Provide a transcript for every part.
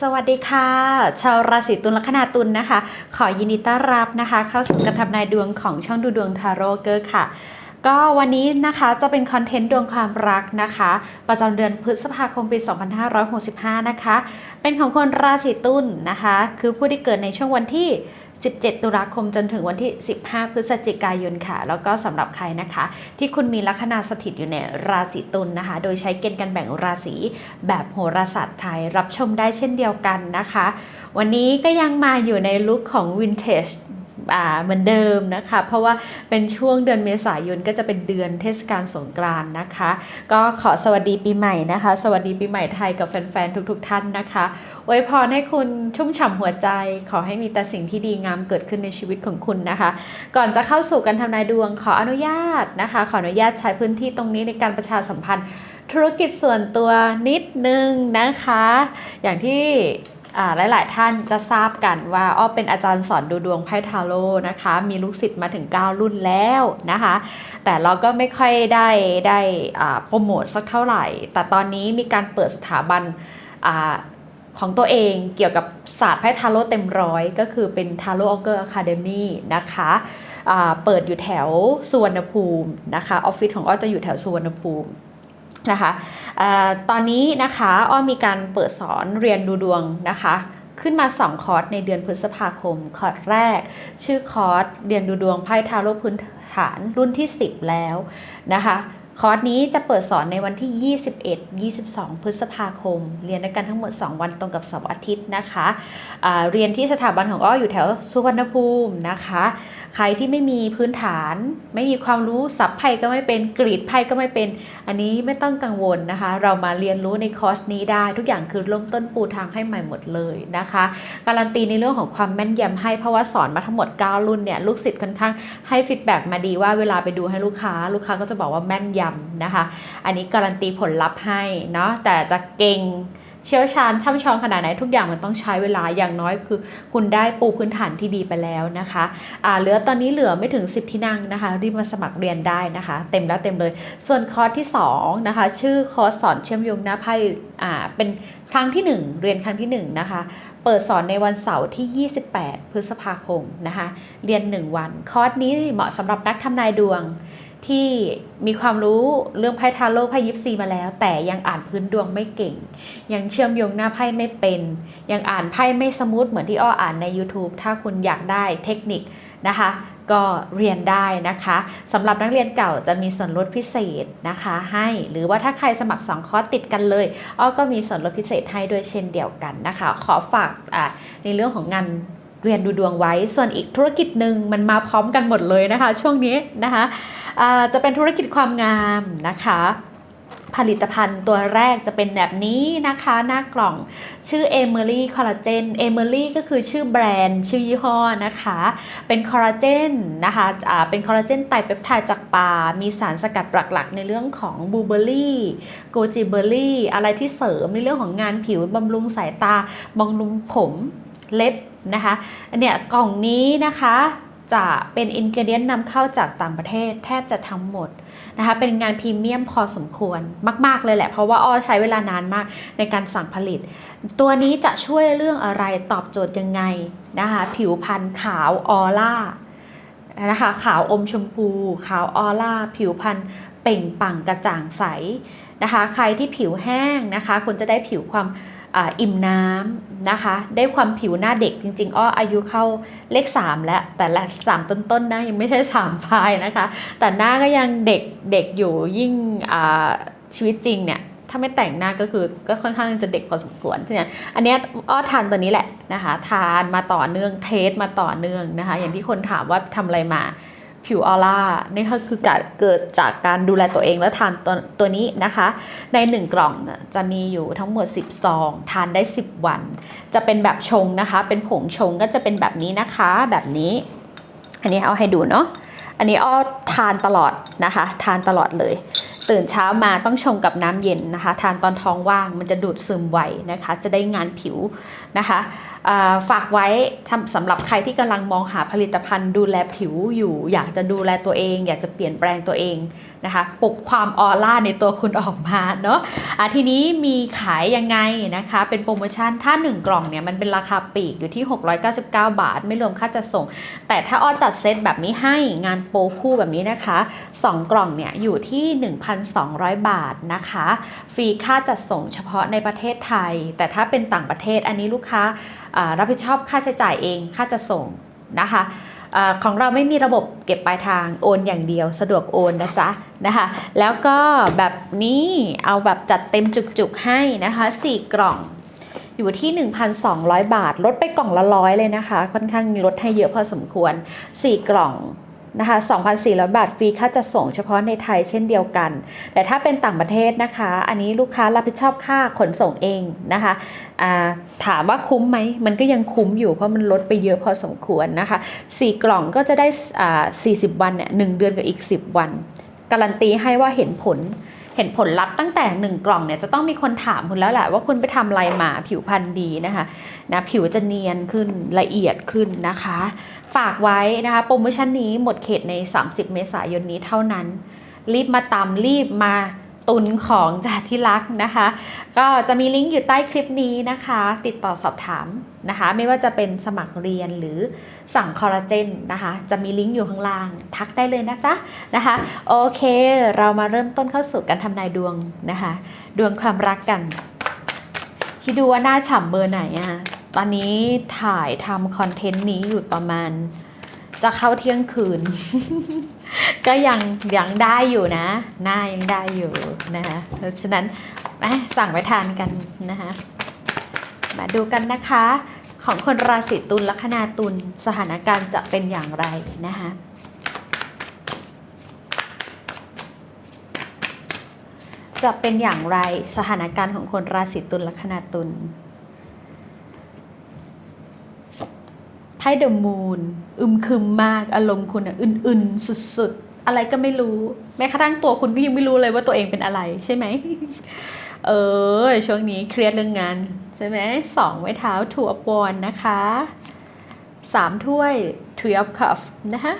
สวัสดีค่ะ ชาวราศีตุลลัคนาตุลนะคะ ขอยินดีต้อนรับนะคะ เข้าสู่การทำนายดวงของช่องดูดวงทาโร่เกอร์ค่ะ ก็วันนี้นะคะจะเป็นคอนเทนต์ดวงความรักนะคะ ประจำเดือนพฤษภาคมปี 2565 นะคะ เป็นของคนราศีตุลนะคะ คือผู้ที่เกิดในช่วงวันที่ 17 ตุลาคมจนถึงวันที่ 15 พฤศจิกายนค่ะ แล้วก็สำหรับใครนะคะ ที่คุณมีลัคนาสถิตอยู่ในราศีตุลนะคะ โดยใช้เกณฑ์การแบ่งราศีแบบโหราศาสตร์ไทยรับชมได้เช่นเดียวกันนะคะ วันนี้ก็ยังมาอยู่ในลุคของวินเทจเหมือนเดิมนะคะ เพราะว่าเป็นช่วงเดือนเมษายนก็จะเป็นเดือนเทศกาลสงกรานต์นะคะ ก็ขอสวัสดีปีใหม่นะคะ สวัสดีปีใหม่ไทยกับแฟนๆทุกๆท่านนะคะ อวยพรให้คุณชุ่มฉ่ำหัวใจ ขอให้มีแต่สิ่งที่ดีงามเกิดขึ้นในชีวิตของคุณนะคะ ก่อนจะเข้าสู่การทำนายดวงขออนุญาตนะคะ ขออนุญาตใช้พื้นที่ตรงนี้ในการประชาสัมพันธ์ ธุรกิจส่วนตัวนิดนึงนะคะ อย่างที่หลาย ๆ ท่านจะทราบกันว่าอ้อเป็นอาจารย์สอนดูดวงไพ่ทาโร่นะคะ มีลูกศิษย์มาถึง 9 รุ่นแล้วนะคะ แต่เราก็ไม่ค่อยได้ได้โปรโมทสักเท่าไหร่ แต่ตอนนี้มีการเปิดสถาบัน ของตัวเองเกี่ยวกับศาสตร์ไพ่ทาโร่เต็มร้อยก็คือเป็นทาโร่ออเกอร์อะคาเดมี่นะคะเปิดอยู่แถวสุวรรณภูมินะคะออฟฟิศของอ้อจะอยู่แถวสุวรรณภูมินะคะอตอนนี้นะคะอ้อมีการเปิดสอนเรียนดูดวงนะคะขึ้นมา 2 คอร์สในเดือนพฤษภาคม คอร์สแรก ชื่อคอร์สเรียนดูดวงไพ่ทาโร่พื้นฐานรุ่นที่ 10 แล้วนะคะ คอร์สนี้จะเปิดสอนในวันที่ 21 22 พฤษภาคม เรียนด้วยกันทั้งหมด 2 วันตรงกับเสาร์อาทิตย์นะคะอ่าเรียนที่สถาบันของอ้ออยู่แถวสุวรรณภูมินะคะ ใครที่ไม่มีพื้นฐาน ไม่มีความรู้สับไพ่ก็ไม่เป็นกรีดไพ่ก็ไม่เป็น อันนี้ไม่ต้องกังวลนะคะ เรามาเรียนรู้ในคอร์สนี้ได้ ทุกอย่างคือเริ่มต้นปูทางให้ใหม่หมดเลยนะคะ การันตีในเรื่องของความแม่นยำให้เพราะว่าสอนมาทั้งหมด 9 รุ่นเนี่ยลูกศิษย์ค่อนข้างให้ฟีดแบ็กมาดีว่าเวลาไปดูให้ลูกค้า ลูกค้าก็จะบอกว่าแม่นยำนะคะ อันนี้การันตีผลลัพธ์ให้เนาะแต่จะเก่งเชี่ยวชาญช่ำชองขนาดไหนทุกอย่างมันต้องใช้เวลาอย่างน้อยคือ คุณได้ปูพื้นฐานที่ดีไปแล้วนะคะอ่าเหลือตอนนี้เหลือไม่ถึง 10 ที่นั่งนะคะ รีบมาสมัครเรียนได้นะคะ เต็มแล้วเต็มเลย ส่วนคอร์สที่2นะคะชื่อคอร์สสอนเชื่อมโยงหน้าไพ่อ่าเป็นครั้งที่ 1 เรียนครั้งที่1นะคะเปิดสอนในวันเสาร์ที่ 28 พฤษภาคมนะคะ เรียน 1 วัน คอร์สนี้เหมาะสำหรับนักทำนายดวง ที่มีความรู้เรื่องไพ่ทาโร่ไพ่ยิปซีมาแล้ว แต่ยังอ่านพื้นดวงไม่เก่ง ยังเชื่อมโยงหน้าไพ่ไม่เป็น ยังอ่านไพ่ไม่สมูทเหมือนที่อ้ออ่านใน YouTube ถ้าคุณอยากได้เทคนิคนะคะ ก็เรียนได้นะคะสำหรับนักเรียนเก่าจะมีส่วนลดพิเศษนะคะให้ หรือว่าถ้าใครสมัคร 2 คอร์สติดกันเลยอ้อก็มีส่วนลดพิเศษให้ด้วยเช่นเดียวกันนะคะ ขอฝากในเรื่องของงาน เรียนดูดวงไว้ ส่วนอีกธุรกิจหนึ่งมันมาพร้อมกันหมดเลยนะคะ ช่วงนี้นะคะอ่าจะเป็นธุรกิจความงามนะคะ ผลิตภัณฑ์ตัวแรกจะเป็นแบบนี้นะคะ หน้ากล่องชื่อ e m e r y Collagen e m e r y ก็คือชื่อแบรนด์ชื่อยี่ห้อนะคะ เป็นคอลลาเจนนะคะอ่าเป็นคอลลาเจนไตรเปปไทด์จากปลา มีสารสกัดหลักๆ ในเรื่องของบูเบอร์รี่โกจิเบอร์รี่อะไรที่เสริมในเรื่องของงานผิวบำรุงสายตาบำรุงผมเล็บ นะคะอันเนี้ยกล่องนี้นะคะจะเป็นอินเกเดียนนำเข้าจากต่างประเทศแทบจะทั้งหมดนะคะเป็นงานพรีเมียมพอสมควรมาก ๆ เลยแหละ เพราะว่าอ้อใช้เวลานานมากในการสั่งผลิต ตัวนี้จะช่วยเรื่องอะไรตอบโจทย์ยังไงนะคะผิวพรรณขาวออร่านะคะขาวอมชมพู ขาวออร่า ผิวพรรณเป่งปังกระจ่างใสนะคะ ใครที่ผิวแห้งนะคะคุณจะได้ผิวความ อ่าอิ่มน้ำนะคะ ได้ความผิวหน้าเด็กจริง ๆ อ้ออายุเข้าเลข 3 แล้ว แต่ละ 3 ต้นๆนะยังไม่ใช่3ปลายนะคะ แต่หน้าก็ยังเด็กเด็กอยู่ยิ่งอ่าชีวิตจริงเนี่ยถ้าไม่แต่งหน้าก็คือก็ค่อนข้างจะเด็กพอสมควรทีเนี้ยอันนี้อ้อทานตัวนี้แหละนะคะ ทานมาต่อเนื่องเทสมาต่อเนื่องนะคะ อย่างที่คนถามว่าทำอะไรมา ผิวออร่านี่ก็คือการเกิดจากการดูแลตัวเองแล้วทานตัวตัวนี้นะคะ ใน 1 กล่องจะมีอยู่ทั้งหมด 10 ซอง ทานได้ 10 วัน จะเป็นแบบชงนะคะ เป็นผงชงก็จะเป็นแบบนี้นะคะแบบนี้ อันนี้เอาให้ดูเนาะอันนี้อ้อทานตลอดนะคะ ทานตลอดเลย ตื่นเช้ามาต้องชงกับน้ำเย็นนะคะ ทานตอนท้องว่างมันจะดูดซึมไวนะคะ จะได้งานผิวนะคะฝากไว้สำหรับใครที่กำลังมองหาผลิตภัณฑ์ดูแลผิวอยู่ อยากจะดูแลตัวเอง อยากจะเปลี่ยนแปลงตัวเองนะคะปลุกความออร่าในตัวคุณออกมาเนาะะทีนี้มีขายยังไงนะคะ เป็นโปรโมชั่นถ้า 1 กล่องเนี่ยมันเป็นราคาปีกอยู่ที่ 699 บาท ไม่รวมค่าจัดส่ง แต่ถ้าออจัดเซตแบบนี้ให้งานโปรคู่แบบนี้นะคะ 2 กล่องเนี่ยอยู่ที่ 1,200 บาทนะคะ ฟรีค่าจัดส่งเฉพาะในประเทศไทย แต่ถ้าเป็นต่างประเทศอันนี้ลูกค้ารับผิดชอบค่าใช้จ่ายเองค่าจะส่งนะคะอของเราไม่มีระบบเก็บปลายทางโอนอย่างเดียว สะดวกโอนนะจ๊ะนะคะ แล้วก็แบบนี้เอาแบบจัดเต็มจุกๆให้นะคะ 4 กล่องอยู่ที่ 1,200 บาท ลดไปกล่องละร้อยเลยนะคะ ค่อนข้างลดให้เยอะพอสมควร 4 กล่อง นะคะ2,400 บาทฟรีค่าจะส่งเฉพาะในไทยเช่นเดียวกัน แต่ถ้าเป็นต่างประเทศนะคะ อันนี้ลูกค้ารับผิดชอบค่าขนส่งเองนะคะถามว่าคุ้มไหม มันก็ยังคุ้มอยู่เพราะมันลดไปเยอะพอสมควรนะคะ 4 กล่องก็จะได้ 40 วันเนี่ยหเดือนกับอีก 10 วัน การันตีให้ว่าเห็นผล เห็นผลลัพธ์ตั้งแต่ 1 กล่องเนี่ยจะต้องมีคนถามคุณแล้วแหละว่าคุณไปทำอะไรมาผิวพรรณดีนะคะนะผิวจะเนียนขึ้นละเอียดขึ้นนะคะ ฝากไว้นะคะโปรโมชั่นนี้หมดเขตใน 30 เมษายนนี้เท่านั้น รีบมาตามรีบมา ตุนของจากที่รักนะคะ ก็จะมีลิงก์อยู่ใต้คลิปนี้นะคะ ติดต่อสอบถามนะคะ ไม่ว่าจะเป็นสมัครเรียนหรือสั่งคอลลาเจนนะคะ จะมีลิงก์อยู่ข้างล่าง ทักได้เลยนะจ๊ะนะคะ โอเค เรามาเริ่มต้นเข้าสู่การทำนายดวงนะคะ ดวงความรักกัน คิดดูว่าหน้าฉ่ำเบอร์ไหนอะตอนนี้ถ่ายทำคอนเทนต์นี้อยู่ประมาณ จะเข้าเที่ยงคืน ก็ยังยังได้อยู่นะ หน้ายังได้อยู่นะคะเพราะฉะนั้นสั่งไปทานกันนะคะมาดูกันนะคะ ของคนราศีตุลลัคนาตุลสถานการณ์จะเป็นอย่างไรนะคะจะเป็นอย่างไรสถานการณ์ของคนราศีตุลลัคนาตุล ไพ่เดอะมูนอึมครึมมากอารมณ์คุณอะอึนๆสุดๆ อะไรก็ไม่รู้ แม้กระทั่งตัวคุณก็ยังไม่รู้เลยว่าตัวเองเป็นอะไรใช่ไหมเออ ช่วงนี้เครียดเรื่องงาน ใช่ไหมสองไม้เท้าถูอปอนนะคะสามถ้วย three of cup นะคะ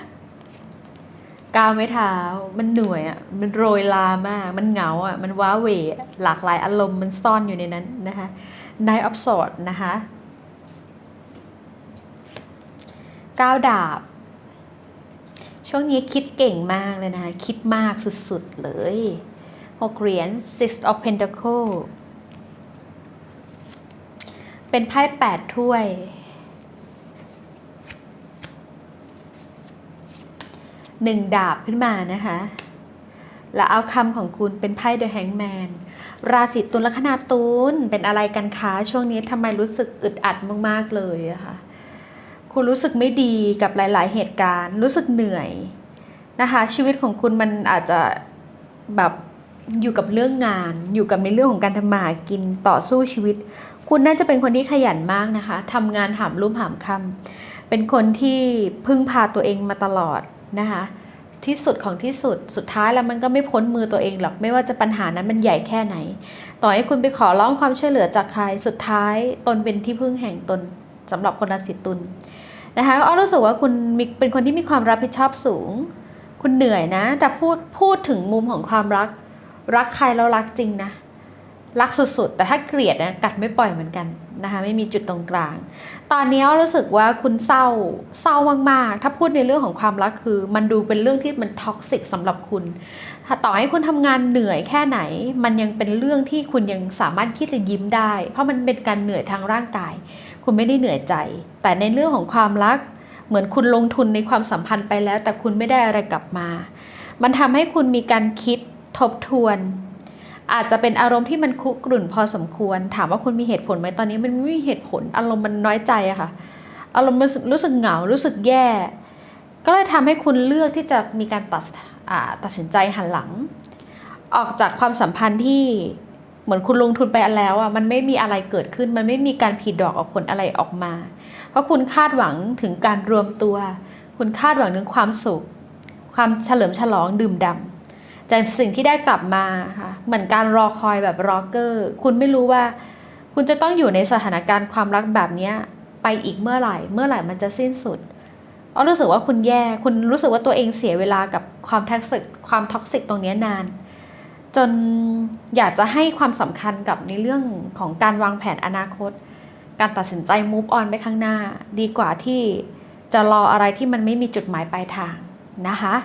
ก้าวไม้เท้า มันเหนื่อยอะ มันโรยลามาก มันเหงาอะ มันว้าเหวหลากหลายอารมณ์มันซ่อนอยู่ในนั้นนะคะ nine of swords นะคะ ก้าวดาบ ช่วงนี้คิดเก่งมากเลยนะคะ คิดมากสุดๆเลยหกเหรียญ six of pentacle เป็นไพ่แปดถ้วย หนึ่งดาบขึ้นมานะคะ แล้วเอาคำของคุณเป็นไพ่ The Hangman ราศีตุลลัคนาตุลเป็นอะไรกันคะ ช่วงนี้ทำไมรู้สึกอึดอัดมาก ๆ เลยอะค่ะ คุณรู้สึกไม่ดีกับหลาย ๆ เหตุการณ์ รู้สึกเหนื่อยนะคะ ชีวิตของคุณมันอาจจะแบบอยู่กับเรื่องงาน อยู่กับในเรื่องของการทำมาหากินต่อสู้ชีวิต คุณน่าจะเป็นคนที่ขยันมากนะคะทำงานหามรุ่มหามค่ำเป็นคนที่พึ่งพาตัวเองมาตลอดนะคะ ที่สุดของที่สุดสุดท้ายแล้วมันก็ไม่พ้นมือตัวเองหรอกไม่ว่าจะปัญหานั้นมันใหญ่แค่ไหน ต่อให้คุณไปขอร้องความช่วยเหลือจากใครสุดท้ายตนเป็นที่พึ่งแห่งตนสำหรับคนราศีตุล นะคะอ้อรู้สึกว่าคุณมีเป็นคนที่มีความรับผิดชอบสูง คุณเหนื่อยนะ แต่พูดพูดถึงมุมของความรัก รักใครแล้วรักจริงนะรักสุดๆ แต่ถ้าเกลียดนะกัดไม่ปล่อยเหมือนกันนะคะไม่มีจุดตรงกลาง ตอนนี้รู้สึกว่าคุณเศร้าเศร้ามากๆ ถ้าพูดในเรื่องของความรักคือ มันดูเป็นเรื่องที่มันท็อกซิกสำหรับคุณ ต่อให้คุณทำงานเหนื่อยแค่ไหน มันยังเป็นเรื่องที่คุณยังสามารถที่จะยิ้มได้ เพราะมันเป็นการเหนื่อยทางร่างกาย คุณไม่ได้เหนื่อยใจ แต่ในเรื่องของความรัก เหมือนคุณลงทุนในความสัมพันธ์ไปแล้ว แต่คุณไม่ได้อะไรกลับมา มันทำให้คุณมีการคิดทบทวน อาจจะเป็นอารมณ์ที่มันคุกรุ่นพอสมควร ถามว่าคุณมีเหตุผลไหมตอนนี้มันไม่มีเหตุผล อารมณ์มันน้อยใจอะค่ะ อารมณ์รู้สึกรู้สึกเหงา รู้สึกแย่ ก็เลยทำให้คุณเลือกที่จะมีการตัดตัดสินใจหันหลัง ออกจากความสัมพันธ์ที่ เหมือนคุณลงทุนไปแล้วอะมันไม่มีอะไรเกิดขึ้น มันไม่มีการผิดดอกออกผลอะไรออกมา เพราะคุณคาดหวังถึงการรวมตัว คุณคาดหวังถึงความสุข ความเฉลิมฉลองดื่มด่ำแต่สิ่งที่ได้กลับมาค่ะเหมือนการรอคอยแบบรอเกอร์คุณไม่รู้ว่า คุณจะต้องอยู่ในสถานการณ์ความรักแบบนี้ไปอีกเมื่อไหร่ เมื่อไหร่มันจะสิ้นสุดอ้อรู้สึกว่าคุณแย่ คุณรู้สึกว่าตัวเองเสียเวลากับความท็อกซิกความท็อกซิกตรงนี้นาน จนอยากจะให้ความสำคัญกับในเรื่องของการวางแผนอนาคต การตัดสินใจ move on ไปข้างหน้า ดีกว่าที่จะรออะไรที่มันไม่มีจุดหมายปลายทางนะคะ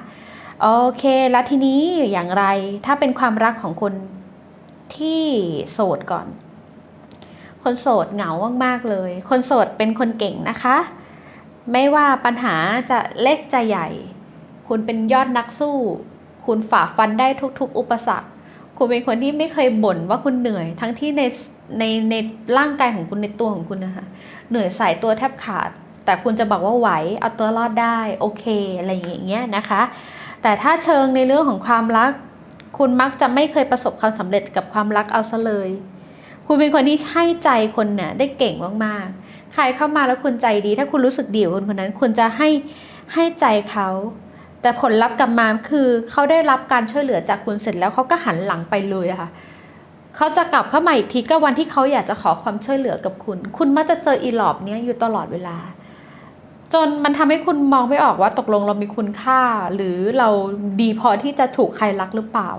โอเคแล้วทีนี้อย่างไรถ้าเป็นความรักของคนที่โสดก่อน คนโสดเหงามากๆเลย คนโสดเป็นคนเก่งนะคะ ไม่ว่าปัญหาจะเล็กจะใหญ่ คุณเป็นยอดนักสู้ คุณฝ่าฟันได้ทุกๆ อุปสรรค คุณเป็นคนที่ไม่เคยบ่นว่าคุณเหนื่อย ทั้งที่ในในในร่างกายของคุณในตัวของคุณนะคะเหนื่อยสายตัวแทบขาด แต่คุณจะบอกว่าไหวเอาตัวรอดได้โอเคอะไรอย่างเงี้ยนะคะ แต่ถ้าเชิงในเรื่องของความรัก คุณมักจะไม่เคยประสบความสำเร็จกับความรักเอาซะเลย คุณเป็นคนที่ให้ใจคนน่ะได้เก่งมากๆใครเข้ามาแล้วคุณใจดี ถ้าคุณรู้สึกดีกับคนคนนั้น คุณจะให้ให้ใจเขา แต่ผลลัพธ์กลับมาคือเขาได้รับการช่วยเหลือจากคุณเสร็จแล้วเขาก็หันหลังไปเลยค่ะเขาจะกลับเข้ามาอีกทีก็วันที่เขาอยากจะขอความช่วยเหลือกับคุณ คุณมักจะเจออีหลอบเนี้ยอยู่ตลอดเวลา จนมันทำให้คุณมองไม่ออกว่าตกลงเรามีคุณค่า หรือเราดีพอที่จะถูกใครรักหรือเปล่า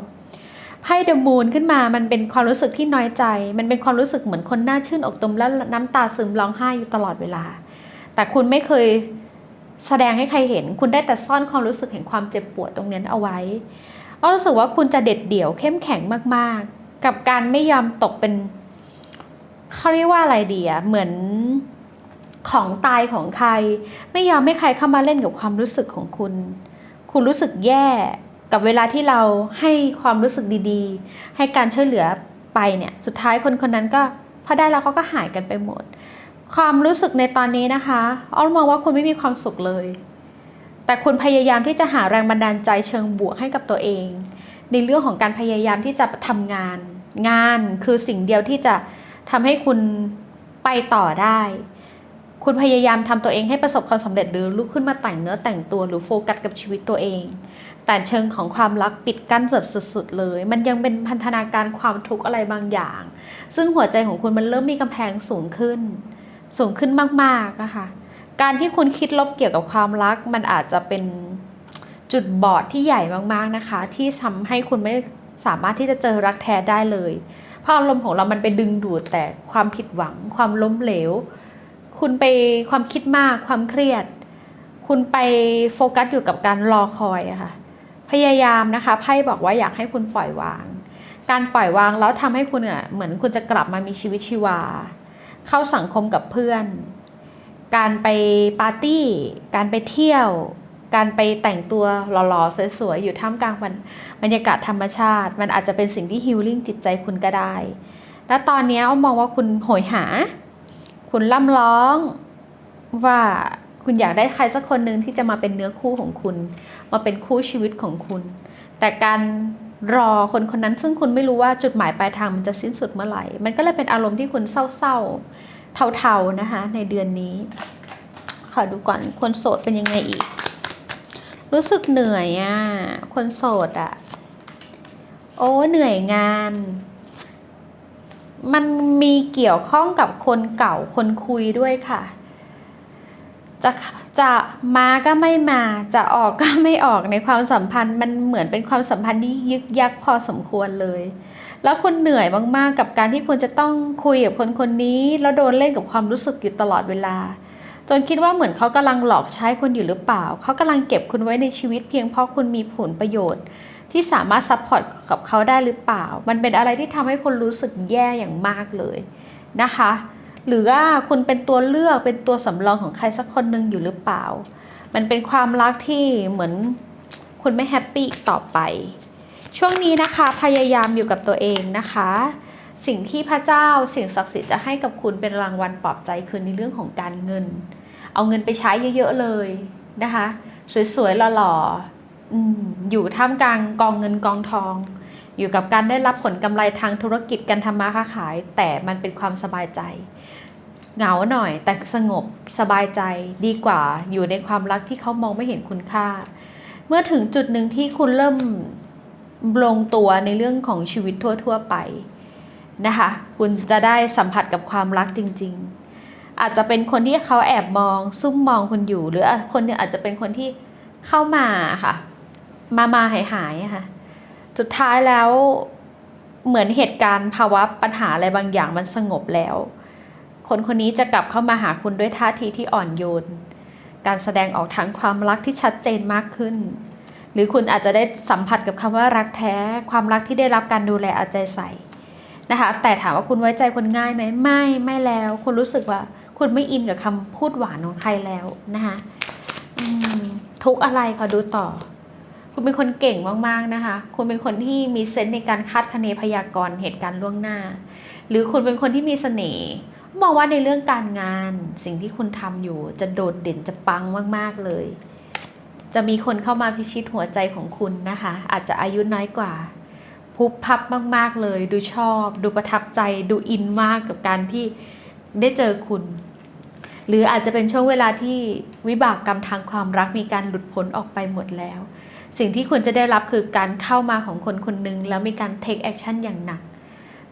ไพ่เดอะมูนขึ้นมามันเป็นความรู้สึกที่น้อยใจ มันเป็นความรู้สึกเหมือนคนหน้าชื่นอกตมและน้ำตาซึมร้องไห้อยู่ตลอดเวลา แต่คุณไม่เคย แสดงให้ใครเห็น คุณได้แต่ซ่อนความรู้สึกแห่งความเจ็บปวดตรงนั้นเอาไว้อ้อรู้สึกว่าคุณจะเด็ดเดี่ยวเข้มแข็งมากๆ กับการไม่ยอมตกเป็นเขาเรียกว่าอะไรดีอะเหมือนของตายของใคร ไม่ยอมให้ใครเข้ามาเล่นกับความรู้สึกของคุณ คุณรู้สึกแย่กับเวลาที่เราให้ความรู้สึกดีๆ ให้การช่วยเหลือไปเนี่ย สุดท้ายคนคนนั้นก็พอได้แล้วเขาก็หายกันไปหมด ความรู้สึกในตอนนี้นะคะอ้อมมองว่าคุณไม่มีความสุขเลย แต่คุณพยายามที่จะหาแรงบันดาลใจเชิงบวกให้กับตัวเอง ในเรื่องของการพยายามที่จะทำงาน งานคือสิ่งเดียวที่จะทำให้คุณไปต่อได้ คุณพยายามทำตัวเองให้ประสบความสำเร็จหรือลุกขึ้นมาแต่งเนื้อแต่งตัวหรือโฟกัสกับชีวิตตัวเอง แต่เชิงของความรักปิดกั้นสุดๆเลย มันยังเป็นพันธนาการความทุกข์อะไรบางอย่าง ซึ่งหัวใจของคุณมันเริ่มมีกำแพงสูงขึ้น สูงขึ้นมากๆนะคะการที่คุณคิดลบเกี่ยวกับความรัก มันอาจจะเป็นจุดบอดที่ใหญ่มากๆนะคะ ที่ทำให้คุณไม่สามารถที่จะเจอรักแท้ได้เลย เพราะอารมณ์ของเรามันไปดึงดูดแต่ความผิดหวัง ความล้มเหลว คุณไปความคิดมาก ความเครียด คุณไปโฟกัสอยู่กับการรอคอยอะค่ะพยายามนะคะไพ่บอกว่าอยากให้คุณปล่อยวาง การปล่อยวางแล้วทำให้คุณอะเหมือนคุณจะกลับมามีชีวิตชีวา เข้าสังคมกับเพื่อน การไปปาร์ตี้ การไปเที่ยว การไปแต่งตัวหล่อๆสวยๆอยู่ท่ามกลางบรรบรรยากาศธรรมชาติ มันอาจจะเป็นสิ่งที่ฮิลลิ่งจิตใจคุณก็ได้ และตอนนี้อ้อมมองว่าคุณโหยหา คุณล่ำร้องว่าคุณอยากได้ใครสักคนหนึ่งที่จะมาเป็นเนื้อคู่ของคุณ มาเป็นคู่ชีวิตของคุณ แต่การ รอคนคนนั้นซึ่งคุณไม่รู้ว่าจุดหมายปลายทางมันจะสิ้นสุดเมื่อไหร่ มันก็เลยเป็นอารมณ์ที่คุณเศร้าๆ เทาๆนะคะ ในเดือนนี้ ขอดูก่อนคนโสดเป็นยังไงอีก รู้สึกเหนื่อยอะ่ะ คนโสดอะ่ะ โอ้เหนื่อยงาน มันมีเกี่ยวข้องกับคนเก่าคนคุยด้วยค่ะ จะจะมาก็ไม่มาจะออกก็ไม่ออกในความสัมพันธ์ มันเหมือนเป็นความสัมพันธ์ที่ยึกยักพอสมควรเลย แล้วคุณเหนื่อยมากๆกับการที่คุณจะต้องคุยกับคนคนนี้ แล้วโดนเล่นกับความรู้สึกอยู่ตลอดเวลา จนคิดว่าเหมือนเขากำลังหลอกใช้คุณอยู่หรือเปล่า เขากำลังเก็บคุณไว้ในชีวิตเพียงเพราะคุณมีผลประโยชน์ ที่สามารถซัพพอร์ตกับเขาได้หรือเปล่า มันเป็นอะไรที่ทำให้คุณรู้สึกแย่อย่างมากเลยนะคะ หรือว่าคุณเป็นตัวเลือกเป็นตัวสำรองของใครสักคนหนึ่งอยู่หรือเปล่า มันเป็นความรักที่เหมือนคุณไม่แฮปปี้ต่อไป ช่วงนี้นะคะพยายามอยู่กับตัวเองนะคะ สิ่งที่พระเจ้าสิ่งศักดิ์สิทธิ์จะให้กับคุณเป็นรางวัลปลอบใจคือในเรื่องของการเงิน เอาเงินไปใช้เยอะๆเลยนะคะ สวยๆหล่อๆออยู่ท่ามกลางกองเงินกองทองอยู่กับการได้รับผลกำไรทางธุรกิจการทำมาค้าขาย แต่มันเป็นความสบายใจ เหงาหน่อย แต่สงบสบายใจดีกว่าอยู่ในความรักที่เขามองไม่เห็นคุณค่า เมื่อถึงจุดหนึ่งที่คุณเริ่มลงตัวในเรื่องของชีวิตทั่ว ๆ ไปนะคะ คุณจะได้สัมผัสกับความรักจริง ๆ อาจจะเป็นคนที่เขาแอบมอง ซุ่มมองคุณอยู่ หรือคนนึงอาจจะเป็นคนที่เข้ามาค่ะ มามาหายหายๆค่ะสุดท้ายแล้วเหมือนเหตุการณ์ภาวะปัญหาอะไรบางอย่างมันสงบแล้ว คนคนนี้จะกลับเข้ามาหาคุณด้วยท่าทีที่อ่อนโยน การแสดงออกทางความรักที่ชัดเจนมากขึ้น หรือคุณอาจจะได้สัมผัสกับคำว่ารักแท้ ความรักที่ได้รับการดูแลเอาใจใส่นะคะ แต่ถามว่าคุณไว้ใจคนง่ายไหมไม่ ไม่แล้ว คุณรู้สึกว่าคุณไม่อินกับคำพูดหวานของใครแล้วนะคะทุกอะไรขอดูต่อ คุณเป็นคนเก่งมากๆนะคะ คุณเป็นคนที่มีเซนส์ในการคาดคะเนพยากรณ์เหตุการณ์ล่วงหน้า หรือคุณเป็นคนที่มีเสน่ห์ มองว่าในเรื่องการงานสิ่งที่คุณทำอยู่จะโดดเด่นจะปังมากๆเลย จะมีคนเข้ามาพิชิตหัวใจของคุณนะคะ อาจจะอายุน้อยกว่าพุบพับมาก ๆ เลย ดูชอบ ดูประทับใจ ดูอินมากกับการที่ได้เจอคุณ หรืออาจจะเป็นช่วงเวลาที่วิบากกรรมทางความรักมีการหลุดพ้นออกไปหมดแล้ว สิ่งที่คุณจะได้รับคือการเข้ามาของคนคนหนึ่งแล้วมีการ take action อย่างหนัก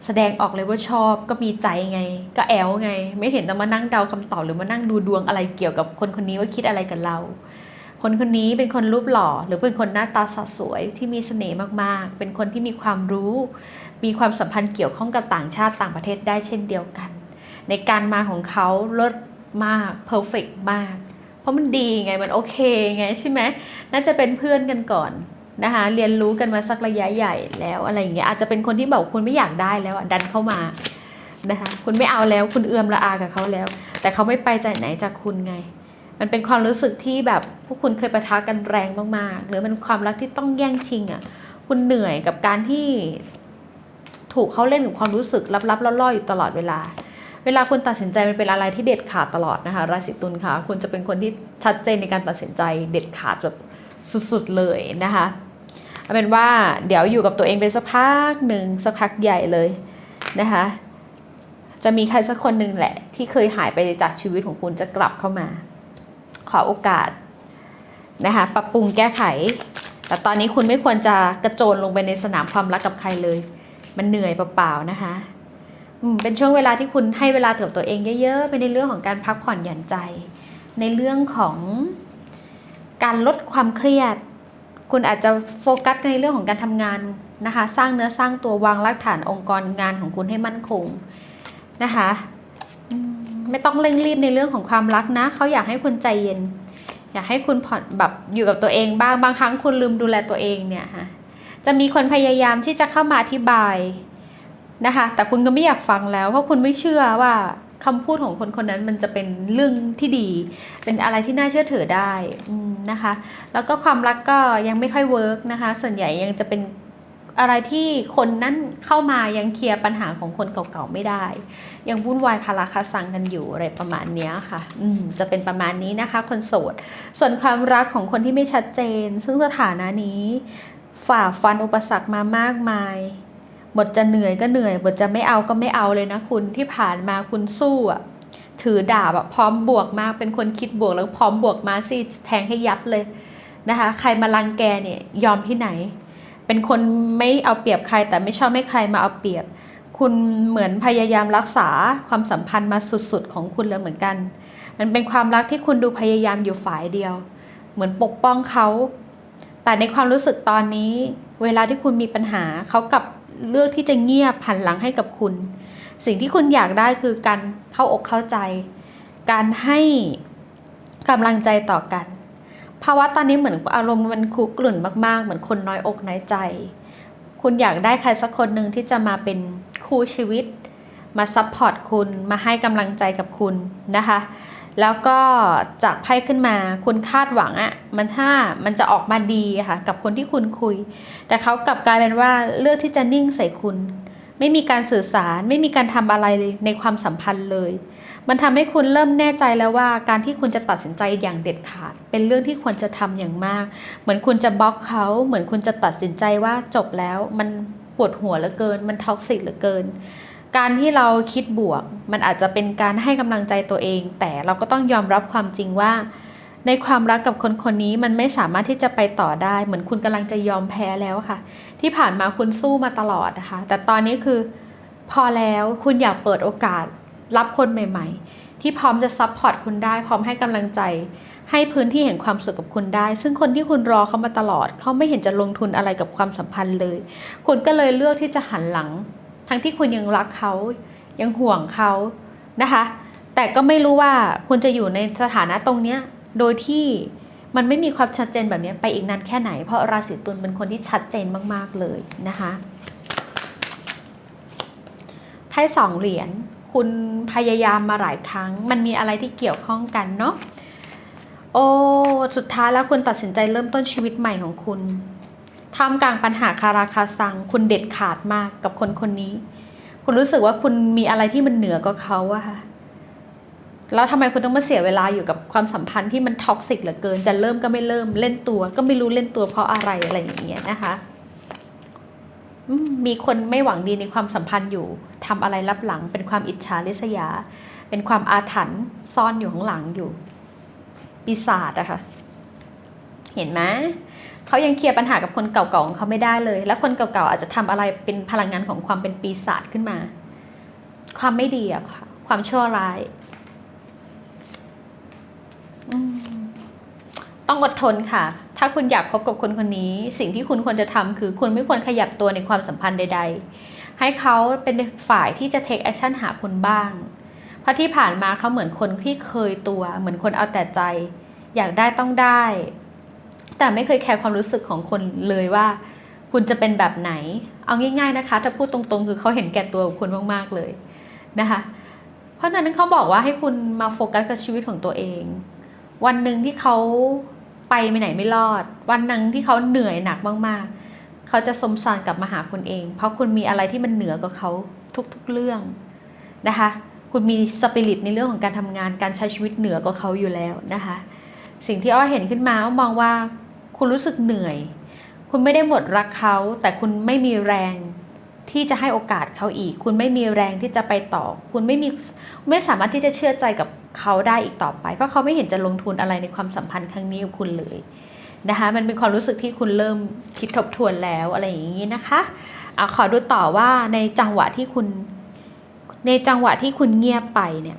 แสดงออกเลยว่าชอบก็มีใจไง ก็แอลไง ไม่เห็นต้องมานั่งเดาคำตอบหรือมานั่งดูดวงอะไรเกี่ยวกับคนคนนี้ว่าคิดอะไรกับเรา คนคนนี้เป็นคนรูปหล่อ หรือเป็นคนหน้าตาสดสวยที่มีเสน่ห์มากๆ เป็นคนที่มีความรู้ มีความสัมพันธ์เกี่ยวข้องกับต่างชาติต่างประเทศได้เช่นเดียวกัน ในการมาของเขาเลิศมาก perfect มาก เพราะมันดีไงมันโอเคไงใช่ไหมน่าจะเป็นเพื่อนกันก่อน นะคะเรียนรู้กันมาสักระยะใหญ่แล้วอะไรอย่างเงี้ยอาจจะเป็นคนที่บอกคุณไม่อยากได้แล้วดันเข้ามานะคะคุณไม่เอาแล้วคุณเอือมละอากับเขาแล้ว แต่เขาไม่ไปใจไหนจากคุณไง มันเป็นความรู้สึกที่แบบพวกคุณเคยประทะกันแรงมากๆ หรือมันความรักที่ต้องแย่งชิงอะคุณเหนื่อยกับการที่ถูกเขาเล่นกับความรู้สึกลับๆล่อๆอยู่ตลอดเวลา เวลาคุณตัดสินใจมันเป็นอะไรที่เด็ดขาดตลอดนะคะราศีตุลค่ะ คุณจะเป็นคนที่ชัดเจนในการตัดสินใจเด็ดขาดแบบสุดๆเลยนะคะ เอาเป็นว่าเดี๋ยวอยู่กับตัวเองไปสักพักหนึ่งสักพักใหญ่เลยนะคะจะมีใครสักคนหนึ่งแหละ ที่เคยหายไปจากชีวิตของคุณจะกลับเข้ามา ขอโอกาสนะคะปรับปรุงแก้ไข แต่ตอนนี้คุณไม่ควรจะกระโจนลงไปในสนามความรักกับใครเลย มันเหนื่อยเปล่าๆนะคะเป็นช่วงเวลาที่คุณให้เวลากับตัวเองเยอะๆไปในเรื่องของการพักผ่อนหย่อนใจ ในเรื่องของการลดความเครียด คุณอาจจะโฟกัสในเรื่องของการทำงานนะคะ สร้างเนื้อสร้างตัววางรากฐานองค์กรงานของคุณให้มั่นคงนะคะไม่ต้องเร่งรีบในเรื่องของความรักนะเขาอยากให้คุณใจเย็น อยากให้คุณผ่อนแบบอยู่กับตัวเองบ้างบางครั้งคุณลืมดูแลตัวเองเนี่ยฮะจะมีคนพยายามที่จะเข้ามาอธิบายนะคะ แต่คุณก็ไม่อยากฟังแล้วเพราะคุณไม่เชื่อว่า คำพูดของคนคนนั้นมันจะเป็นเรื่องที่ดี เป็นอะไรที่น่าเชื่อถือได้นะคะ แล้วก็ความรักก็ยังไม่ค่อยเวิร์กนะคะ ส่วนใหญ่ยังจะเป็นอะไรที่คนนั้นเข้ามายังเคลียร์ปัญหาของคนเก่าๆไม่ได้ ยังวุ่นวายคาราคาซังกันอยู่อะไรประมาณนี้ค่ะอืมจะเป็นประมาณนี้นะคะ คนโสด ส่วนความรักของคนที่ไม่ชัดเจน ซึ่งสถานะนี้ฝ่าฟันอุปสรรคมามากมาย บทจะเหนื่อยก็เหนื่อย บทจะไม่เอาก็ไม่เอาเลยนะคุณที่ผ่านมาคุณสู้อะถือดาบอะพร้อมบวกมากเป็นคนคิดบวกแล้วพร้อมบวกมาสิแทงให้ยับเลยนะคะ ใครมาลังแกเนี่ยยอมที่ไหน เป็นคนไม่เอาเปรียบใครแต่ไม่ชอบให้ใครมาเอาเปรียบ คุณเหมือนพยายามรักษาความสัมพันธ์มาสุดๆของคุณแล้วเหมือนกัน มันเป็นความรักที่คุณดูพยายามอยู่ฝ่ายเดียว เหมือนปกป้องเขาแต่ในความรู้สึกตอนนี้ เวลาที่คุณมีปัญหาเขากลับ เลือกที่จะเงียบหันหลังให้กับคุณ สิ่งที่คุณอยากได้คือการเข้าอกเข้าใจ การให้กำลังใจต่อกันภาวะตอนนี้เหมือนอารมณ์มันคุกรุ่นมาก ๆ เหมือนคนน้อยอกน้อยใจ คุณอยากได้ใครสักคนหนึ่งที่จะมาเป็นคู่ชีวิต มาซัพพอร์ตคุณ มาให้กำลังใจกับคุณนะคะ แล้วก็จากไพ่ขึ้นมาคุณคาดหวังอะมันถ้ามันจะออกมาดีค่ะกับคนที่คุณคุย แต่เขากลับกลายเป็นว่าเลือกที่จะนิ่งใส่คุณ ไม่มีการสื่อสาร ไม่มีการทำอะไรในความสัมพันธ์เลย มันทำให้คุณเริ่มแน่ใจแล้วว่า การที่คุณจะตัดสินใจอย่างเด็ดขาด เป็นเรื่องที่ควรจะทำอย่างมาก เหมือนคุณจะบล็อกเขา เหมือนคุณจะตัดสินใจว่าจบแล้วมันปวดหัวเหลือเกิน มันท็อกซิกเหลือเกิน การที่เราคิดบวก มันอาจจะเป็นการให้กำลังใจตัวเอง แต่เราก็ต้องยอมรับความจริงว่า ในความรักกับคนคนนี้มันไม่สามารถที่จะไปต่อได้ เหมือนคุณกำลังจะยอมแพ้แล้วค่ะ ที่ผ่านมาคุณสู้มาตลอดนะคะ แต่ตอนนี้คือพอแล้วคุณอยากเปิดโอกาสรับคนใหม่ ๆ ที่พร้อมจะซัพพอร์ตคุณได้ พร้อมให้กำลังใจ ให้พื้นที่แห่งความสุขกับคุณได้ ซึ่งคนที่คุณรอเขามาตลอด เขาไม่เห็นจะลงทุนอะไรกับความสัมพันธ์เลย คุณก็เลยเลือกที่จะหันหลัง ทั้งที่คุณยังรักเขายังห่วงเขานะคะ แต่ก็ไม่รู้ว่าคุณจะอยู่ในสถานะตรงเนี้ยโดยที่มันไม่มีความชัดเจนแบบนี้ไปอีกนานแค่ไหน เพราะราศีตุลเป็นคนที่ชัดเจนมาก ๆ เลยนะคะไพ่สองเหรียญคุณพยายามมาหลายครั้ง มันมีอะไรที่เกี่ยวข้องกันเนาะโอ้สุดท้ายแล้วคุณตัดสินใจเริ่มต้นชีวิตใหม่ของคุณ ท่ามกลางปัญหาคาราคาซัง คุณเด็ดขาดมากกับคนคนนี้ คุณรู้สึกว่าคุณมีอะไรที่มันเหนือกว่าเขาอะค่ะแล้วทำไมคุณต้องมาเสียเวลาอยู่กับความสัมพันธ์ที่มันท็อกซิกเหลือเกิน จะเริ่มก็ไม่เริ่มเล่นตัว ก็ไม่รู้เล่นตัวเพราะอะไรอะไรอย่างเงี้ยนะคะมีคนไม่หวังดีในความสัมพันธ์อยู่ทำอะไรลับหลัง เป็นความอิจฉาริษยา เป็นความอาถรรพ์ซ่อนอยู่ข้างหลังอยู่ปีศาจอะค่ะ เห็นไหม เขายังเคลียร์ปัญหากับคนเก่าๆของเขาไม่ได้เลย และคนเก่าๆอาจจะทำอะไรเป็นพลังงานของความเป็นปีศาจขึ้นมา ความไม่ดีอะค่ะ ความชั่วร้ายต้องอดทนค่ะ ถ้าคุณอยากคบกับคนคนนี้ สิ่งที่คุณควรจะทำคือ คุณไม่ควรขยับตัวในความสัมพันธ์ใด ๆ ให้เขาเป็นฝ่ายที่จะ take action หาคุณบ้าง เพราะที่ผ่านมาเขาเหมือนคนที่เคยตัว เหมือนคนเอาแต่ใจ อยากได้ต้องได้ แต่ไม่เคยแคร์ความรู้สึกของคนเลยว่า คุณจะเป็นแบบไหน เอาง่าย ๆนะคะ ถ้าพูดตรงๆ คือเขาเห็นแก่ตัวคุณมากๆเลยนะคะ เพราะนั้นเขาบอกว่าให้คุณมาโฟกัสกับชีวิตของตัวเอง วันหนึ่งที่เขาไปไม่ไหนไม่รอด วันหนึ่งที่เขาเหนื่อยหนักมากๆ เขาจะสมสารกลับมาหาคุณเอง เพราะคุณมีอะไรที่มันเหนือกว่าเขาทุกๆเรื่องนะคะคุณมีสปิริตในเรื่องของการทำงานการใช้ชีวิตเหนือกว่าเขาอยู่แล้วนะคะ สิ่งที่อ้อเห็นขึ้นมาอ้อมองว่า คุณรู้สึกเหนื่อย คุณไม่ได้หมดรักเขา แต่คุณไม่มีแรงที่จะให้โอกาสเขาอีก คุณไม่มีแรงที่จะไปต่อ คุณไม่มีไม่สามารถที่จะเชื่อใจกับเขาได้อีกต่อไป เพราะเขาไม่เห็นจะลงทุนอะไรในความสัมพันธ์ครั้งนี้กับคุณเลยนะคะมันเป็นความรู้สึกที่คุณเริ่มคิดทบทวนแล้วอะไรอย่างนี้นะคะอะขอดูต่อว่าในจังหวะที่คุณในจังหวะที่คุณเงียบไปเนี่ย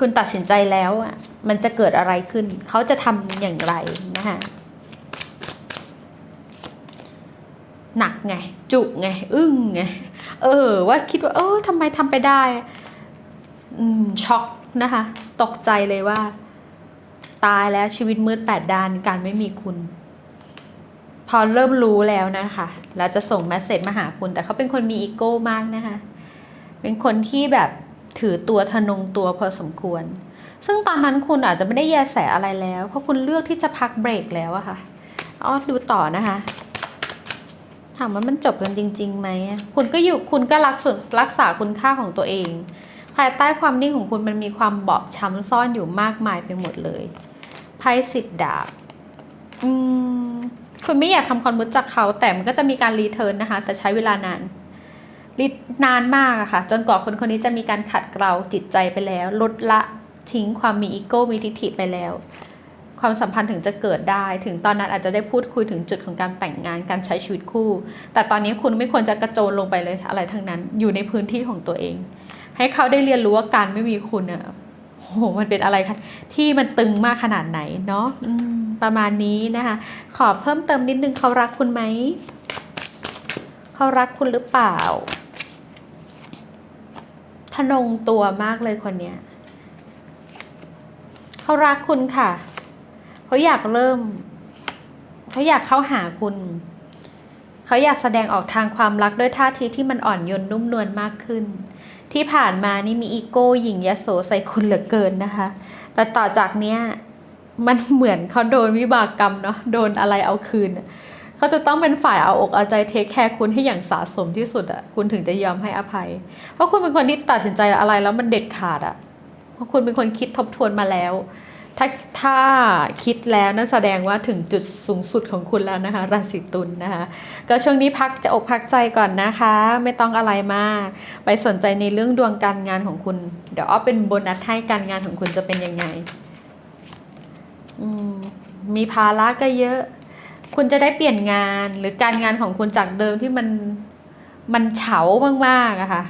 คุณตัดสินใจแล้วอะมันจะเกิดอะไรขึ้น เขาจะทำอย่างไรนะคะ หนักไง จุกไง อึ้งไง เออ ว่าคิดว่า เออทำไมทำไปได้อช็อกนะคะ ตกใจเลยว่า ตายแล้วชีวิตมืดแปดด้านการไม่มีคุณ พอเริ่มรู้แล้วนะคะแล้วจะส่งแมสเซจมาหาคุณ แต่เขาเป็นคนมีอีโก้มากนะคะ เป็นคนที่แบบถือตัวทะนงตัวพอสมควร ซึ่งตอนนั้นคุณอาจจะไม่ได้แยแสอะไรแล้ว เพราะคุณเลือกที่จะพักเบรกแล้วอะค่ะอ๋อดูต่อนะคะ ถามว่ามันจบกันจริงๆไหมคุณก็อยู่คุณก็รักส่วนรักษาคุณค่าของตัวเอง ภายใต้ความนิ่งของคุณมันมีความบอบช้ำซ่อนอยู่มากมายไปหมดเลยไพ่สิทธิ์ดาบอืมคุณไม่อยากทำความรู้จักเขาแต่มันก็จะมีการรีเทิร์นนะคะ แต่ใช้เวลานานรีนานมากอะค่ะ จนกว่าคนคนนี้จะมีการขัดเกลาจิตใจไปแล้ว ลดละทิ้งความมีอีโก้มีทิฐิไปแล้ว ความสัมพันธ์ถึงจะเกิดได้ ถึงตอนนั้นอาจจะได้พูดคุยถึงจุดของการแต่งงานการใช้ชีวิตคู่ แต่ตอนนี้คุณไม่ควรจะกระโจนลงไปเลยอะไรทั้งนั้น อยู่ในพื้นที่ของตัวเอง ให้เขาได้เรียนรู้ว่าการไม่มีคุณอะโอ้โหมันเป็นอะไรคะที่มันตึงมากขนาดไหนเนาะประมาณนี้นะคะ ขอเพิ่มเติมนิดนึงเขารักคุณไหมเขารักคุณหรือเปล่าทะนงตัวมากเลยคนเนี้ยเขารักคุณค่ะ เขาอยากเริ่ม เขาอยากเข้าหาคุณ เขาอยากแสดงออกทางความรักด้วยท่าทีที่มันอ่อนโยนนุ่มนวลมากขึ้น ที่ผ่านมานี่มีอีโก้หยิ่งยโสใส่คุณเหลือเกินนะคะ แต่ต่อจากเนี้ยมันเหมือนเขาโดนวิบากกรรมเนาะโดนอะไรเอาคืนเขาจะต้องเป็นฝ่ายเอาอกเอาใจเทคแคร์คุณให้อย่างสะสมที่สุดอะคุณถึงจะยอมให้อภัย เพราะคุณเป็นคนที่ตัดสินใจอะไรแล้วมันเด็ดขาดอะเพราะคุณเป็นคนคิดทบทวนมาแล้ว ถ้าถ้าคิดแล้วนั่นแสดงว่าถึงจุดสูงสุดของคุณแล้วนะคะ ราศีตุลนนะคะ ก็ช่วงนี้พักจะอกพักใจก่อนนะคะ ไม่ต้องอะไรมาก ไปสนใจในเรื่องดวงการงานของคุณ เดี๋ยวอ้อเป็นโบนัสให้การงานของคุณจะเป็นยังไงมมีภาระก็เยอะ คุณจะได้เปลี่ยนงานหรือการงานของคุณจากเดิมที่มันมันเฉามากๆอะค่ะ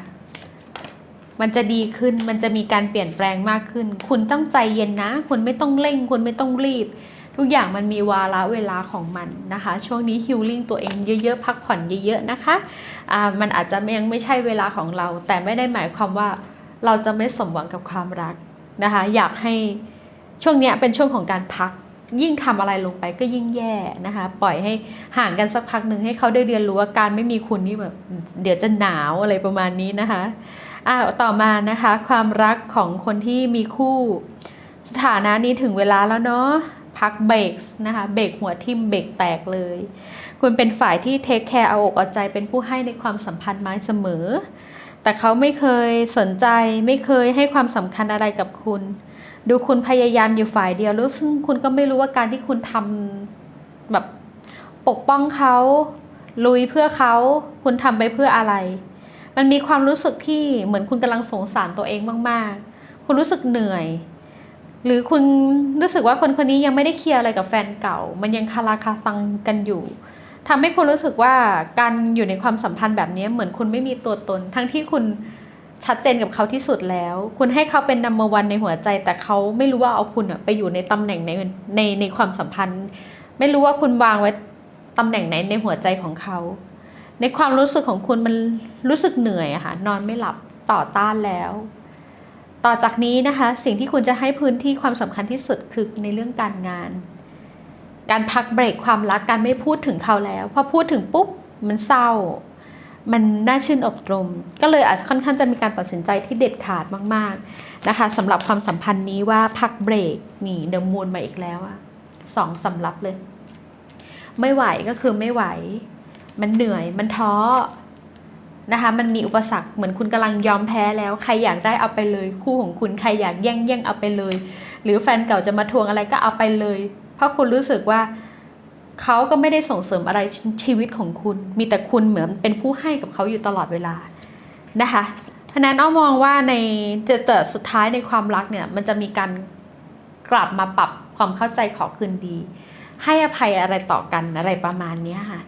มันจะดีขึ้น มันจะมีการเปลี่ยนแปลงมากขึ้น คุณต้องใจเย็นนะ คุณไม่ต้องเร่ง คุณไม่ต้องรีบ ทุกอย่างมันมีวาระเวลาของมันนะคะ ช่วงนี้ฮิลลิ่งตัวเองเยอะๆ พักผ่อนเยอะๆ นะคะอ่ามันอาจจะยังไม่ใช่เวลาของเรา แต่ไม่ได้หมายความว่าเราจะไม่สมหวังกับความรักนะคะ อยากให้ช่วงนี้เป็นช่วงของการพัก ยิ่งทำอะไรลงไปก็ยิ่งแย่นะคะ ปล่อยให้ห่างกันสักพักหนึ่งให้เขาได้เรียนรู้ว่าการไม่มีคุณนี่แบบเดี๋ยวจะหนาวอะไรประมาณนี้นะคะ อ่าต่อมานะคะ ความรักของคนที่มีคู่ สถานะนี้ถึงเวลาแล้วเนาะพักเบรกนะคะเบรกหัวทิ่มเบรกแตกเลย คุณเป็นฝ่ายที่เทคแคร์เอาอกเอาใจเป็นผู้ให้ในความสัมพันธ์ไม้เสมอ แต่เขาไม่เคยสนใจไม่เคยให้ความสำคัญอะไรกับคุณ ดูคุณพยายามอยู่ฝ่ายเดียวแล้วซึ่งคุณก็ไม่รู้ว่าการที่คุณทำแบบปกป้องเขาลุยเพื่อเขา คุณทำไปเพื่ออะไร มันมีความรู้สึกที่เหมือนคุณกำลังสงสารตัวเองมากๆ คุณรู้สึกเหนื่อย หรือคุณรู้สึกว่าคนคนนี้ยังไม่ได้เคลียร์อะไรกับแฟนเก่า มันยังคาราคาซังกันอยู่ทำให้คุณรู้สึกว่าการอยู่ในความสัมพันธ์แบบนี้เหมือนคุณไม่มีตัวตน ทั้งที่คุณชัดเจนกับเขาที่สุดแล้ว คุณให้เขาเป็นนัมเบอร์วันในหัวใจ แต่เขาไม่รู้ว่าเอาคุณไปอยู่ในตำแหน่งในในในความสัมพันธ์ ไม่รู้ว่าคุณวางไว้ตำแหน่งไหนในหัวใจของเขา ในความรู้สึกของคุณมันรู้สึกเหนื่อยอะค่ะนอนไม่หลับต่อต้านแล้ว ต่อจากนี้นะคะ สิ่งที่คุณจะให้พื้นที่ความสำคัญที่สุดคือในเรื่องการงาน การพักเบรกความรักการไม่พูดถึงเขาแล้วพอพูดถึงปุ๊บมันเศร้า มันน่าชื่นอกตรม ก็เลยอาจค่อนข้างจะมีการตัดสินใจที่เด็ดขาดมาก ๆนะคะสำหรับความสัมพันธ์นี้ว่าพักเบรกนี่เดมูนมาอีกแล้วอะสองสำรับเลย ไม่ไหวก็คือไม่ไหว มันเหนื่อยมันท้อนะคะมันมีอุปสรรคเหมือนคุณกำลังยอมแพ้แล้วใครอยากได้เอาไปเลย คู่ของคุณใครอยากแย่งแย่งเอาไปเลย หรือแฟนเก่าจะมาทวงอะไรก็เอาไปเลย เพราะคุณรู้สึกว่าเขาก็ไม่ได้ส่งเสริมอะไรชีวิตของคุณ มีแต่คุณเหมือนเป็นผู้ให้กับเขาอยู่ตลอดเวลานะคะเพราะนั้นอ้อมองว่าในแต่แต่สุดท้ายในความรักเนี่ยมันจะมีการกลับมาปรับความเข้าใจขอคืนดี ให้อภัยอะไรต่อกันอะไรประมาณนี้ค่ะ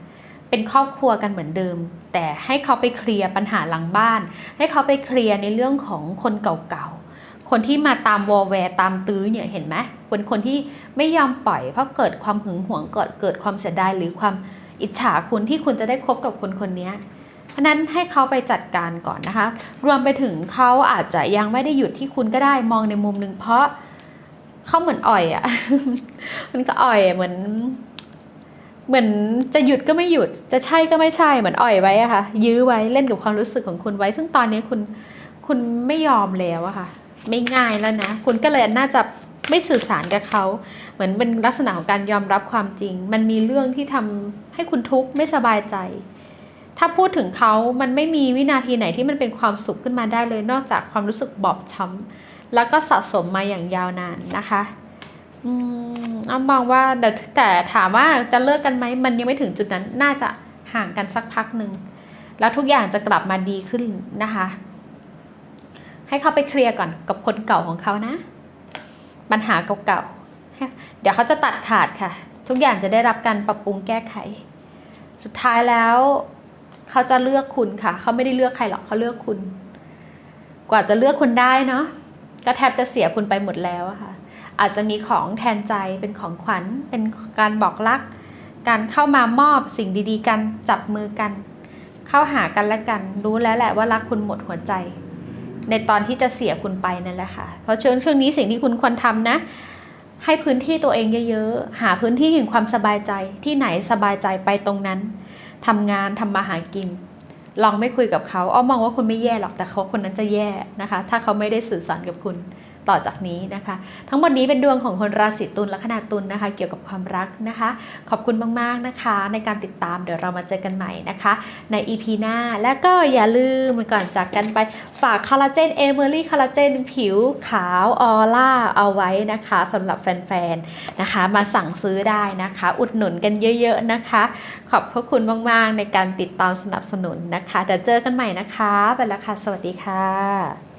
เป็นครอบครัวกันเหมือนเดิม แต่ให้เขาไปเคลียร์ปัญหาหลังบ้าน ให้เขาไปเคลียร์ในเรื่องของคนเก่าๆ คนที่มาตามวอลแวร์ตามตื้อเนี่ยเห็นไหมเป็นคนที่ไม่ยอมปล่อย เพราะเกิดความหึงหวงเกิดเกิดความเสียดายหรือความอิจฉาคุณที่คุณจะได้คบกับคนคนนี้เพราะนั้นให้เขาไปจัดการก่อนนะคะ รวมไปถึงเขาอาจจะยังไม่ได้หยุดที่คุณก็ได้มองในมุมหนึ่งเพราะเขาเหมือนอ่อยอะมันก็อ่อยเหมือน เหมือนจะหยุดก็ไม่หยุด จะใช่ก็ไม่ใช่เหมือนอ่อยไว้อะค่ะ ยื้อไว้เล่นกับความรู้สึกของคุณไว้ ซึ่งตอนนี้คุณคุณไม่ยอมแล้วอะค่ะ ไม่ง่ายแล้วนะ คุณก็เลยน่าจะไม่สื่อสารกับเขา เหมือนเป็นลักษณะของการยอมรับความจริง มันมีเรื่องที่ทำให้คุณทุกข์ไม่สบายใจ ถ้าพูดถึงเขามันไม่มีวินาทีไหนที่มันเป็นความสุขขึ้นมาได้เลย นอกจากความรู้สึกบอบช้ำแล้วก็สะสมมาอย่างยาวนานนะคะ อืมอ้อมมองว่าแต่แต่ถามว่าจะเลิกกันไหมมันยังไม่ถึงจุดนั้นน่าจะห่างกันสักพักหนึ่งแล้วทุกอย่างจะกลับมาดีขึ้นนะคะ ให้เขาไปเคลียร์ก่อนกับคนเก่าของเขานะ ปัญหาเก่าๆเดี๋ยวเขาจะตัดขาดค่ะ ทุกอย่างจะได้รับการปรับปรุงแก้ไข สุดท้ายแล้วเขาจะเลือกคุณค่ะ เขาไม่ได้เลือกใครหรอกเขาเลือกคุณ กว่าจะเลือกคุณได้เนาะก็แทบจะเสียคุณไปหมดแล้วอะค่ะ อาจจะมีของแทนใจเป็นของขวัญ เป็นการบอกรัก การเข้ามามอบสิ่งดีๆ กันจับมือกัน เข้าหากันและกัน รู้แล้วแหละว่ารักคุณหมดหัวใจ ในตอนที่จะเสียคุณไปนั่นแหละค่ะ เพราะช่วงช่วงนี้สิ่งที่คุณควรทำนะ ให้พื้นที่ตัวเองเยอะๆ หาพื้นที่แห่งความสบายใจที่ไหนสบายใจไปตรงนั้นทำงานทำมาหากินลองไม่คุยกับเขาอ้อมมองว่าคุณไม่แย่หรอกแต่เขาคนนั้นจะแย่นะคะ ถ้าเขาไม่ได้สื่อสารกับคุณ ต่อจากนี้นะคะ ทั้งหมดนี้เป็นดวงของคนราศีตุลและขนาดตุลนะคะ เกี่ยวกับความรักนะคะ ขอบคุณมากๆนะคะ ในการติดตามเดี๋ยวเรามาเจอกันใหม่นะคะ ใน EP หน้า และก็อย่าลืมก่อนจากกันไปฝากคอลลาเจนเอเมอรี่คอลลาเจนผิวขาวออร่าเอาไว้นะคะสำหรับแฟนๆนะคะ มาสั่งซื้อได้นะคะ อุดหนุนกันเยอะๆนะคะ ขอบพระคุณมากๆในการติดตามสนับสนุนนะคะเดี๋ยวเจอกันใหม่นะคะไปแล้วค่ะ สวัสดีค่ะ